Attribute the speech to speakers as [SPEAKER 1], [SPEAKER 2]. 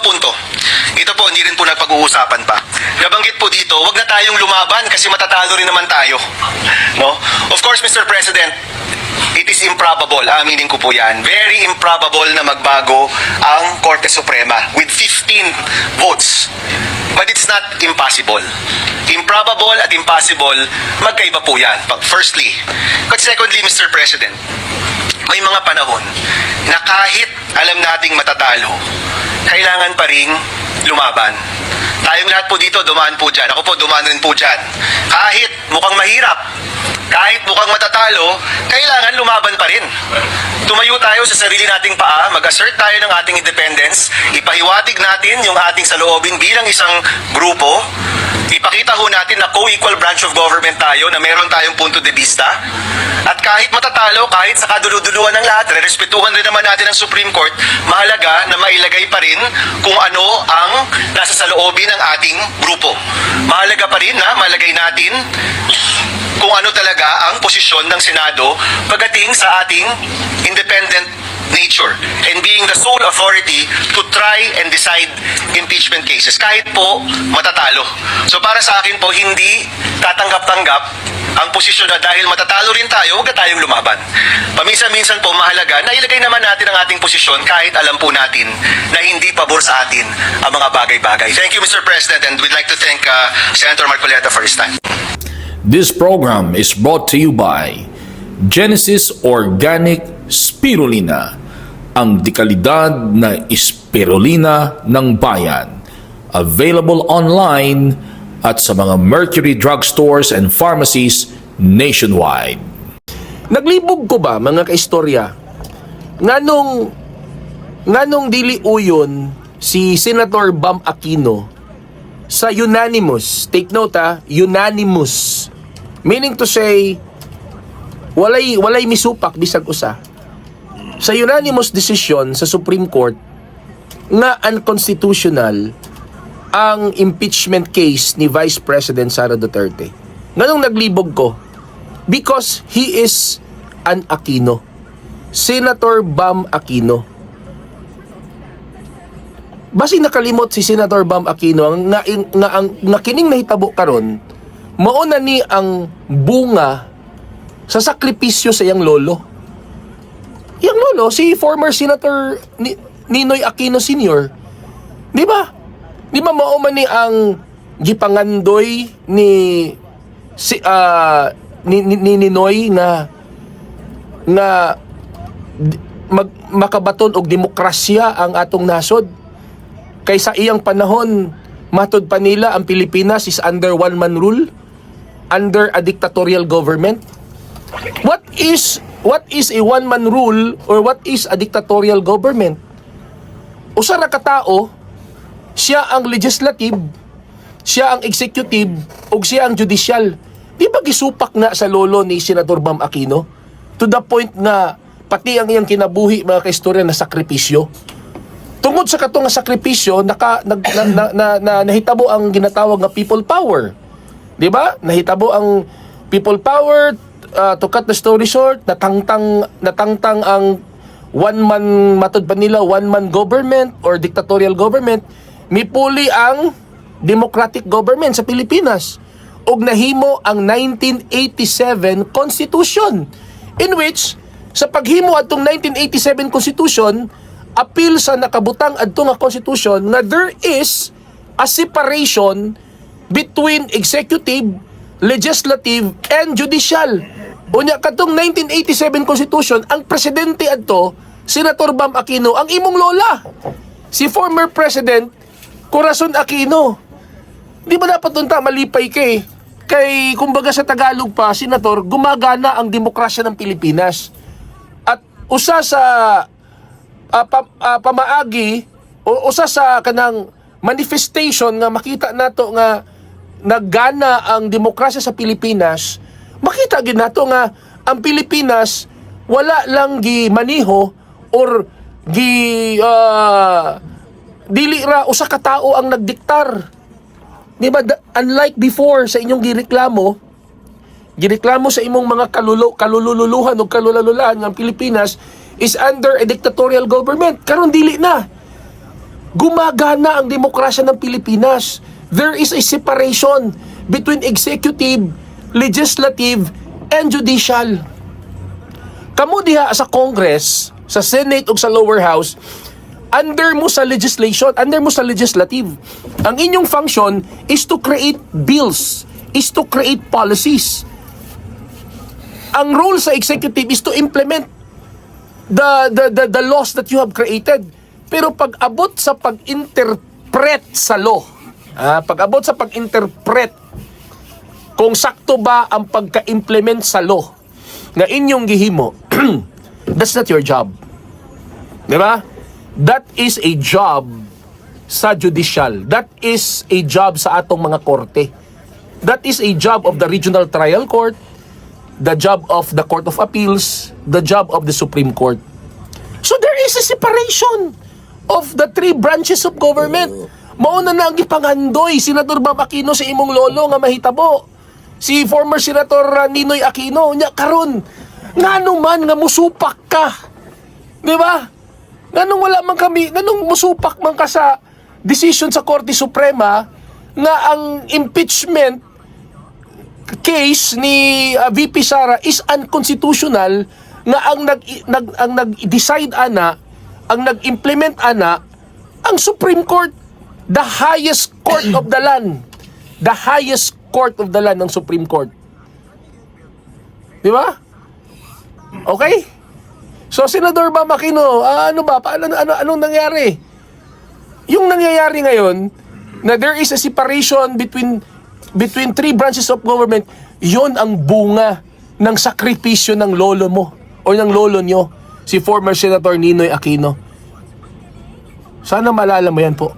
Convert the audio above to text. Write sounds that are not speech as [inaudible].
[SPEAKER 1] Pangalawang punto. Ito po, hindi rin po nagpag-uusapan pa. Nabanggit po dito, wag na tayong lumaban kasi matatalo rin naman tayo. No? Of course, Mr. President, it is improbable, aminin ko po yan, very improbable na magbago ang Korte Suprema with 15 votes. But it's not impossible. Improbable at impossible, magkaiba po yan. Firstly. But secondly, Mr. President, may mga panahon na kahit alam nating matatalo, kailangan pa ring lumaban. Tayong lahat po dito, dumaan po dyan. Ako po, dumaan rin po dyan. Kahit mukhang mahirap, kahit mukhang matatalo, kailangan lumaban pa rin. Tumayo tayo sa sarili nating paa, mag-assert tayo ng ating independence, ipahiwatig natin yung ating saloobin bilang isang grupo, ipakita ho natin na co-equal branch of government tayo, na meron tayong punto de vista, at kahit matatalo, kahit sa kaduluduluhan ng lahat, respetuhan rin naman natin ang Supreme Court, mahalaga na mailagay pa rin kung ano ang nasa saloobin ng ating grupo. Mahalaga pa rin na malagay natin kung ano talaga ang posisyon ng Senado pagdating sa ating independent nature and being the sole authority to try and decide impeachment cases kahit po matatalo. So para sa akin po hindi tatanggap-tanggap ang posisyon na dahil matatalo rin tayo, huwag na tayong lumaban. Paminsan-minsan po mahalaga na ilagay naman natin ang ating posisyon kahit alam po natin na hindi pabor sa atin ang mga bagay-bagay. Thank you Mr. President and we'd like to thank uh, Senator Marcoleta for his time.
[SPEAKER 2] This program is brought to you by Genesis Organic Spirulina, ang dekalidad na spirulina ng bayan. Available online at sa mga Mercury drugstores and pharmacies nationwide.
[SPEAKER 3] Naglibog ko ba mga kaistorya? Nganong nganong dili uyon si Senator Bam Aquino sa unanimous, take note ha, unanimous. Meaning to say walay walay misupak bisag usa. Sa unanimous decision sa Supreme Court nga unconstitutional ang impeachment case ni Vice President Sara Duterte. Nganong naglibog ko? Because he is an Aquino. Senator Bam Aquino. Basi nakalimot si Senator Bam Aquino ang nga, nga, ang, nga kining nahitabo karon mauna ni ang bunga sa sakripisyo sa iyang lolo. Iyang lolo, si former Senator ni, Ninoy Aquino Sr. Di ba? Di ba mao man ni ang gipangandoy ni si ah, ni, ni, ni Ninoy nga nga mag, makabaton og demokrasya ang atong nasod kaysa iyang panahon matod pa nila ang Pilipinas is under one man rule under a dictatorial government. What is what is a one man rule or what is a dictatorial government? Usa ra ka tao siya ang legislative siya ang executive ug siya ang judicial. Di ba gisupak na sa lolo ni Senador Bam Aquino? To the point nga pati ang iyang kinabuhi mga kaistorya na sakripisyo tungod sa katong nga sakripisyo naka nag, na, na, na, na, nahitabo ang ginatawag nga people power. Di ba? Nahitabo ang people power uh, to cut the story short natangtang natangtang ang one man matod pa nila one man government or dictatorial government mipuli ang democratic government sa Pilipinas. Ug nahimo ang 1987 Constitution in which sa paghimo adtong 1987 Constitution appeal sa nakabutang adto nga Constitution na there is a separation between executive, legislative, and judicial. Unya katong 1987 Constitution, ang presidente adto, Senator Bam Aquino, ang imong lola. Si former President Corazon Aquino. Di ba dapat ta malipay kay kay kumbaga sa Tagalog pa, Senator, gumagana ang demokrasya ng Pilipinas. At usa sa ah, pa- ah, pamaagi o usa sa kanang manifestation nga makita nato nga naggana ang demokrasya sa Pilipinas makita gid nato nga ang Pilipinas wala lang gi maniho or gi ah, dili ra usa ka tawo ang nagdiktar. Di ba unlike before sa inyong gireklamo gireklamo sa imong mga kalulo kalululuhan o kalulalulahan ng Pilipinas is under a dictatorial government. Karon dili na. gumagana ang demokrasya ng Pilipinas. There is a separation between executive, legislative, and judicial. Kamu diha sa Congress, sa Senate o sa lower house, under mo sa legislation, under mo sa legislative. Ang inyong function is to create bills, is to create policies. Ang role sa executive is to implement the the the, the laws that you have created. Pero pag abot sa pag-interpret sa law, ah, pag abot sa pag-interpret kung sakto ba ang pagka-implement sa law na inyong gihimo, [clears throat] that's not your job. Di ba? That is a job sa judicial. That is a job sa atong mga korte. That is a job of the regional trial court, the job of the Court of Appeals, the job of the Supreme Court. So there is a separation of the three branches of government. Mauna na ang ipangandoy, Senator Bam Aquino sa imong lolo nga mahitabo. Si former Senator Ninoy Aquino, nya karon ngano man nga musupak ka. Di ba? Nganong wala man kami, nganong musupak man ka sa decision sa Korte Suprema nga ang impeachment case ni uh, VP Sara is unconstitutional nga ang nag, nag ang nag-decide ana ang nag-implement ana ang Supreme Court. The highest court of the land. The highest court of the land ng Supreme Court. Di ba? Okay? So Senador Bam Aquino ah, ano ba? Paano ano anong nangyari? Yung nangyayari ngayon na there is a separation between between three branches of government, yon ang bunga ng sakripisyo ng lolo mo o ng lolo nyo, si former Senator Ninoy Aquino. Sana malala mo yan po.